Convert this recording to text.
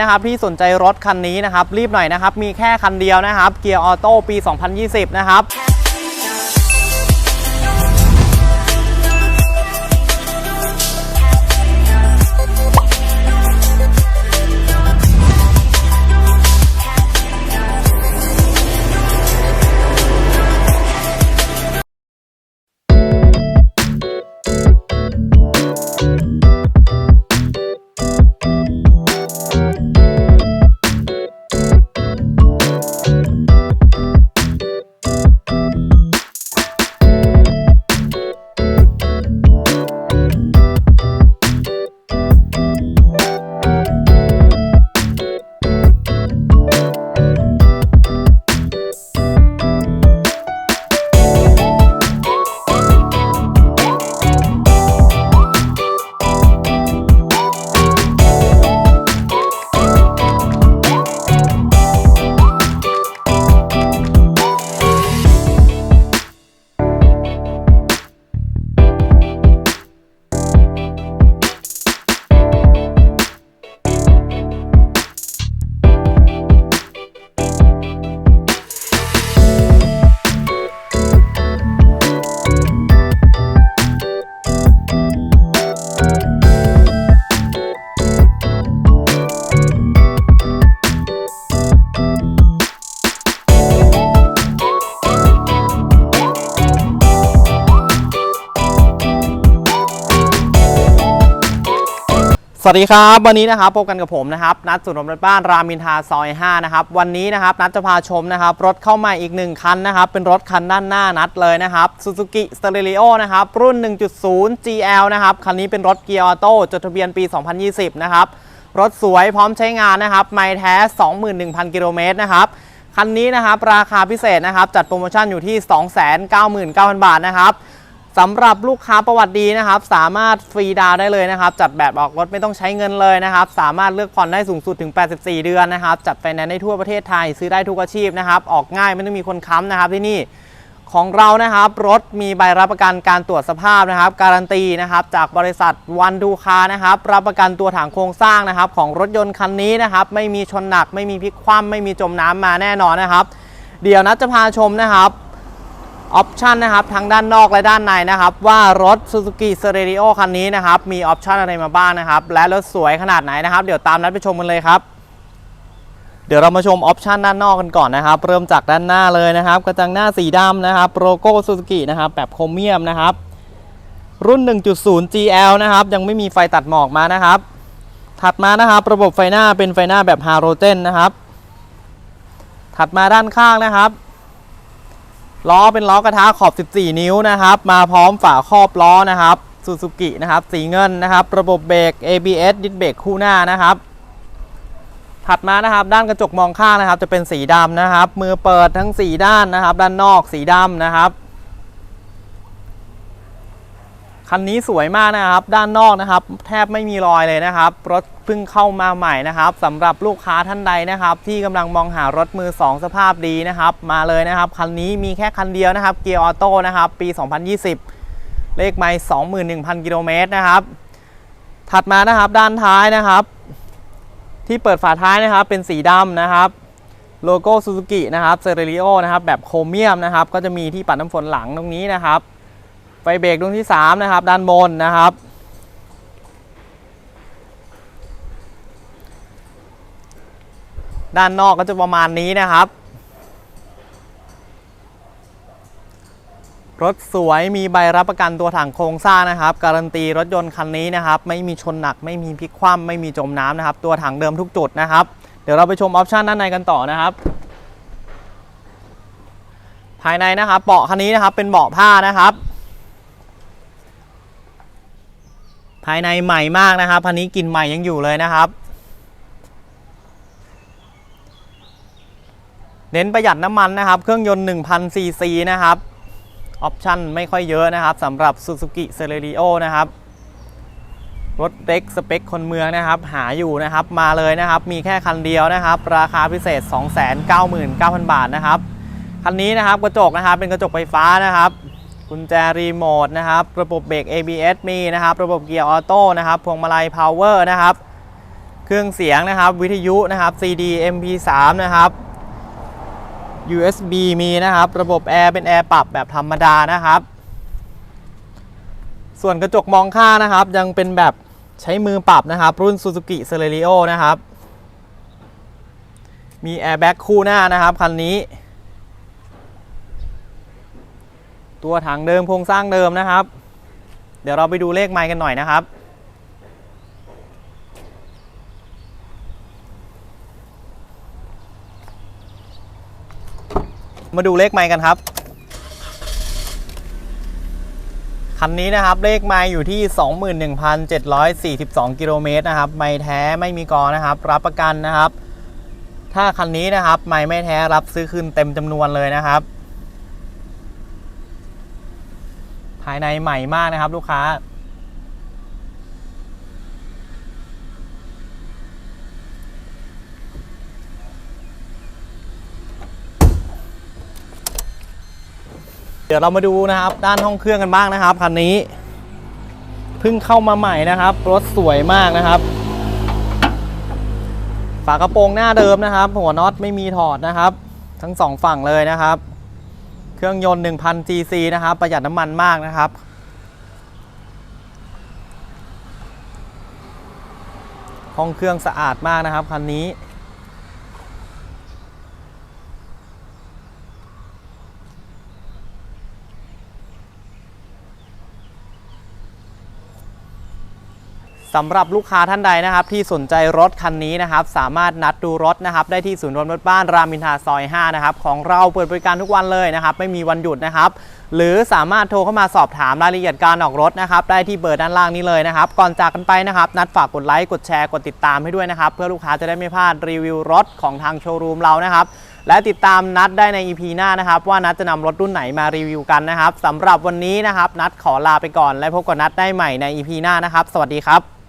นะครับที่สนใจรถคันนี้นะครับรีบหน่อยนะครับมีแค่คันเดียวนะครับเกียร์ออโต้ปี 2020 นะครับ สวัสดีครับวันนี้นะครับพบกันกับผมนะครับนัดสุนทรบ้านรามินทาซอย5นะครับวันนี้นะครับนัดจะพาชมนะครับรถเข้ามาอีก 1 คันนะครับเป็นรถคันด้านหน้านัดเลยนะครับ Suzuki Stereo นะครับรุ่น 1.0 GL นะครับคันนี้เป็นรถเกียร์ออโต้จดทะเบียนปี 2020 นะครับรถสวยพร้อมใช้งานนะครับไม่แท้ 21,000 กิโลเมตรนะครับคันนี้นะครับราคาพิเศษนะครับจัดโปรโมชั่นอยู่ที่ 299,000 บาทนะครับ สำหรับลูกค้าประวัติดีนะครับ สามารถฟรีดาวได้เลยนะครับ จัดแบบออกรถไม่ต้องใช้เงินเลยนะครับ สามารถเลือกผ่อนได้สูงสุดถึง 84 เดือนนะครับ จัดไฟแนนซ์ได้ทั่วประเทศไทยซื้อได้ทุกอาชีพนะครับ ออกง่ายไม่ต้องมีคนค้ำนะครับที่นี่ของเรานะครับ รถมีใบรับประกันการตรวจสภาพนะครับ การันตีนะครับ จากบริษัทวันดูคานะครับ รับประกันตัวถังโครงสร้างนะครับ ของรถยนต์คันนี้นะครับ ไม่มีชนหนัก ไม่มีพลิกคว่ำไม่มีจมน้ำมาแน่นอนนะครับ เดี๋ยวนัดจะพาชมนะครับ ออปชันนะครับทั้งด้านนอกและด้านในนะครับว่ารถ Suzuki c e r e o คันนี้นะครับมีออปชันอะไรมาบ้างนะครับและรถสวยขนาดไหนนะครับ เดี๋ยวตามนัดไปชมกันเลยครับ เดี๋ยวเรามาชมออปชันด้านนอกกันก่อนนะครับ เริ่มจากด้านหน้าเลยนะครับ กระจังหน้าสีดำนะครับโลโก้ Suzuki นะครับแบบโครเมียมนะครับรุ่น 1.0 GL นะครับยังไม่มีไฟตัดหมอกมานะครับ ถัดมานะครับระบบไฟหน้าเป็นไฟหน้าแบบฮาโลเจนนะครับ ถัดมาด้านข้างนะครับ ล้อเป็นล้อกระทะขอบ 14 นิ้วนะครับ มาพร้อมฝาครอบล้อนะครับซูซูกินะครับสีเงินนะครับ ระบบเบรก ABS ดิสเบรกคู่หน้านะครับ ถัดมานะครับ ด้านกระจกมองข้างนะครับ จะเป็นสีดำนะครับ มือเปิดทั้ง 4 ด้านนะครับ ด้านนอกสีดำนะครับ คันนี้สวยมากนะครับ ด้านนอกนะครับ แทบไม่มีรอยเลยนะครับ รถเพิ่งเข้ามาใหม่นะครับสำหรับลูกค้าท่านใดนะครับ ที่กำลังมองหารถมือ 2 สภาพดีนะครับ มาเลยนะครับ คันนี้มีแค่คันเดียวนะครับ เกียร์ออโต้นะครับ ปี 2020 เลขไมล์21,000 กิโลเมตรนะครับ ถัดมานะครับด้านท้ายนะครับ ที่เปิดฝาท้ายนะครับ เป็นสีดำนะครับโลโก้ซูซูกินะครับเซเร i โอนะครับแบบโครเมียมนะครับ ก็จะมีที่ปัดน้ำฝนหลังตรงนี้นะครับ ไฟเบรกดวงที่ 3 นะครับ ด้านบนนะครับ ด้านนอกก็จะประมาณนี้นะครับ รถสวยมีใบรับประกันตัวถังโครงสร้างนะครับ การันตีรถยนต์คันนี้นะครับ ไม่มีชนหนักไม่มีพลิกคว่ำไม่มีจมน้ำนะครับ ตัวถังเดิมทุกจุดนะครับ เดี๋ยวเราไปชมออปชันด้านในกันต่อนะครับภายในนะครับเบาะคันนี้นะครับเป็นเบาะผ้านะครับ ภายในใหม่มากนะครับคันนี้กลิ่นใหม่ยังอยู่เลยนะครับ เน้นประหยัดน้ำมันนะครับ เครื่องยนต์1,000ซีซีนะครับ ออปชั่นไม่ค่อยเยอะนะครับสำหรับ Suzuki c e l e r i o นะครับ รถเล็กสเปคคนเมืองนะครับ หาอยู่นะครับมาเลยนะครับ มีแค่คันเดียวนะครับ ราคาพิเศษ 299,000 บาทนะครับ คันนี้นะครับกระจกนะครับเป็นกระจกไฟฟ้านะครับ กุญแจรีโมทนะครับ ระบบเบรก ABS มีนะครับ ระบบเกียร์ออโต้นะครับ พวงมาลัยพาวเวอร์นะครับ เครื่องเสียงนะครับ วิทยุนะครับ CD MP3 นะครับ USB มีนะครับ ระบบแอร์เป็นแอร์ปรับแบบธรรมดานะครับ ส่วนกระจกมองข้างนะครับ ยังเป็นแบบใช้มือปรับนะครับ รุ่น Suzuki c e l e r i o นะครับ มีแอร์แบ็กคู่หน้านะครับคันนี้ ตัวถังเดิมโครงสร้างเดิมนะครับ เดี๋ยวเราไปดูเลขไมล์กันหน่อยนะครับ มาดูเลขไมล์กันครับคันนี้นะครับเลขไมล์อยู่ที่ 21,742 กิโลเมตรนะครับ ไม่แท้ไม่มีกอนะครับ รับประกันนะครับ ถ้าคันนี้นะครับ ไม่ไม่แท้รับซื้อคืนเต็มจำนวนเลยนะครับ ภายในใหม่มากนะครับลูกค้า เดี๋ยวเรามาดูนะครับด้านห้องเครื่องกันบ้างนะครับคันนี้เพิ่งเข้ามาใหม่นะครับรถสวยมากนะครับ ฝากระโปรงหน้าเดิมนะครับ หัวน็อตไม่มีถอดนะครับ ทั้งสองฝั่งเลยนะครับ เครื่องยนต์1,000 cc นะครับ ประหยัดน้ำมันมากนะครับ ห้องเครื่องสะอาดมากนะครับคันนี้ สำหรับลูกค้าท่านใดนะครับ ที่สนใจรถคันนี้นะครับ สามารถนัดดูรถนะครับ ได้ที่ศูนย์รวมรถบ้านรามินทาซอย 5 นะครับ ของเราเปิดบริการทุกวันเลยนะครับ ไม่มีวันหยุดนะครับ หรือสามารถโทรเข้ามาสอบถามรายละเอียดการออกรถนะครับ ได้ที่เบอร์ด้านล่างนี้เลยนะครับ ก่อนจากกันไปนะครับ นัดฝากกดไลค์กดแชร์กดติดตามให้ด้วยนะครับ เพื่อลูกค้าจะได้ไม่พลาดรีวิวรถของทางโชว์รูมเรานะครับและติดตามนัดได้ใน EP หน้านะครับ ว่านัดจะนำรถรุ่นไหนมารีวิวกันนะครับสำหรับวันนี้นะครับ นัดขอลาไปก่อน และพบกับนัดได้ใหม่ใน EP หน้านะครับ สวัสดีครับ